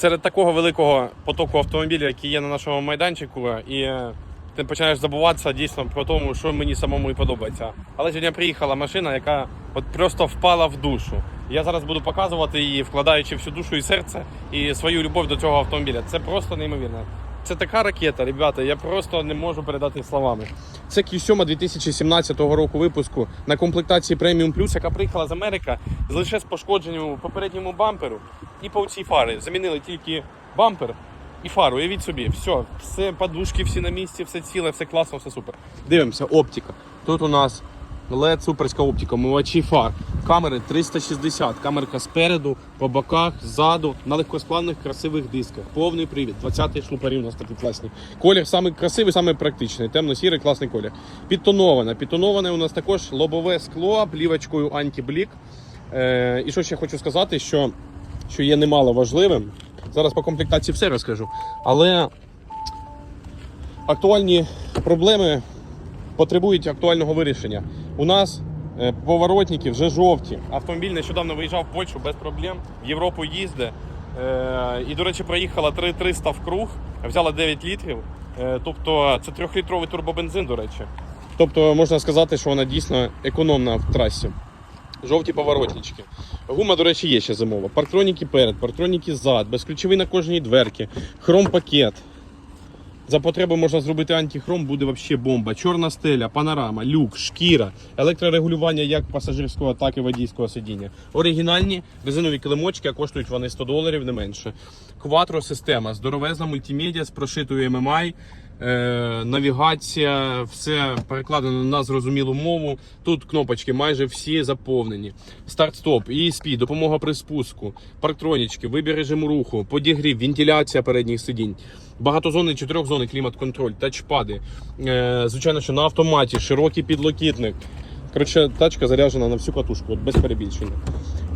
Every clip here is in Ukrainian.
серед такого великого потоку автомобілів, які є на нашому майданчику, і е, ти починаєш забуватися дійсно про тому, що мені самому і подобається. Але сьогодні приїхала машина, яка от просто впала в душу. Я зараз буду показувати її, вкладаючи всю душу і серце і свою любов до цього автомобіля. Це просто неймовірно. Це така ракета, ребята, я просто не можу передати словами. Це Q7 2017 року випуску на комплектації Premium Plus, яка приїхала з Америки з лише з пошкодженням попередньому бамперу і по цій фари. Замінили тільки бампер і фару. Уявіть собі, все, все подушки, всі на місці, все ціле, все класно, все супер. Дивимося, оптика. Тут у нас LED суперська оптика, мивачі фар, камери 360, камерка спереду, по боках, ззаду, на легкосплавних красивих дисках. Повний привід, 20-й шлупарі у нас такі класні. Колір самий красивий, самий практичний, темно-сірий, класний колір. Підтоноване. Підтоноване у нас також лобове скло плівочкою антиблік. Е, і що ще хочу сказати, що, що є немало важливим. Зараз по комплектації все розкажу. Але актуальні проблеми потребують актуального вирішення. У нас е, поворотники вже жовті. Автомобіль нещодавно виїжджав в Польщу без проблем, в Європу їздить. Е, І, до речі, проїхала 3300 в круг, взяла 9 літрів. Е, Тобто це трьохлітровий турбобензин, до речі. Тобто можна сказати, що вона дійсно економна в трасі. Жовті поворотнички. Гума, до речі, є ще зимова. Парктроніки перед, парктроніки зад, безключовий на кожній дверці, хром-пакет. За потреби можна зробити антихром, буде взагалі бомба. Чорна стеля, панорама, люк, шкіра, електрорегулювання як пасажирського, так і водійського сидіння. Оригінальні резинові килимочки, а коштують вони 100 доларів, не менше. Кватро система, здоровезна мультимедіа з прошитою MMI. Е, навігація, все перекладено на зрозумілу мову. Тут кнопочки майже всі заповнені. Старт-стоп, ESP, допомога при спуску, парктронічки, вибір режиму руху, подігрів, вентиляція передніх сидінь, багатозонний чотирьохзонний клімат-контроль, тачпади. Е, звичайно, що на автоматі, широкий підлокітник. Коротше, тачка заряджена на всю катушку, без перебільшення.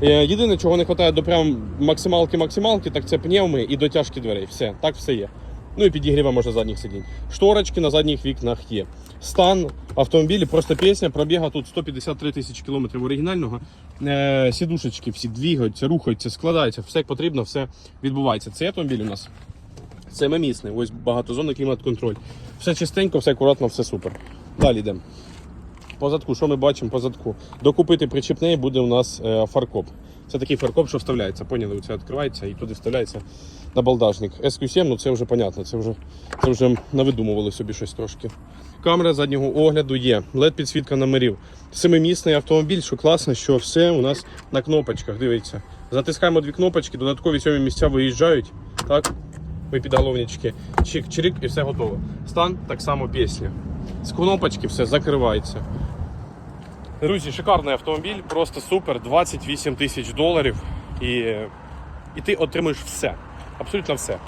Е, Єдине, чого не вистачає до прям максималки-максималки, так це пневми і дотяжки дверей. Все, так все є. Ну і підігріва може задніх сидінь. Шторочки на задніх вікнах є. Стан автомобіля, просто пісня, пробіга тут 153 тисячі кілометрів оригінального. Е, сідушечки всі двігаються, рухаються, складаються, все як потрібно, все відбувається. Цей автомобіль у нас семимісний, ось багатозонний клімат-контроль. Все чистенько, все акуратно, все супер. Далі йдемо. По задку, що ми бачимо по задку? Докупити причіпний буде у нас е, фаркоп. Це такий фаркоп, що вставляється. Поняли, це відкривається і туди вставляється на балдажник. SQ7, ну це вже понятно, це вже, це вже навидумували собі щось трошки. Камера заднього огляду є, led підсвітка номерів. Семимісний автомобіль, що класно, що все у нас на кнопочках. Дивіться. Затискаємо дві кнопочки, додаткові сьомі місця виїжджають. Так, ви підголовнички, чик-чирик і все готово. Стан так само пісня. З кнопочки все закривається. Друзі, шикарний автомобіль, просто супер, 28 тисяч доларів. І, і ти отримуєш все. Абсолютно все.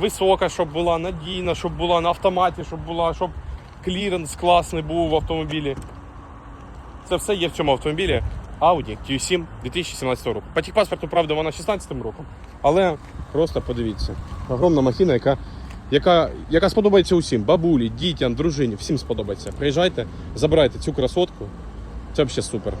Висока, щоб була, надійна, щоб була на автоматі, щоб була, щоб кліренс класний був в автомобілі. Це все є в цьому автомобілі. Audi Q7 2017 року. По техпаспорту, правда, вона 16 роком. Але просто подивіться. Огромна махіна, яка, яка, яка сподобається усім. Бабулі, дітям, дружині, всім сподобається. Приїжджайте, забирайте цю красотку. Взагалі супер.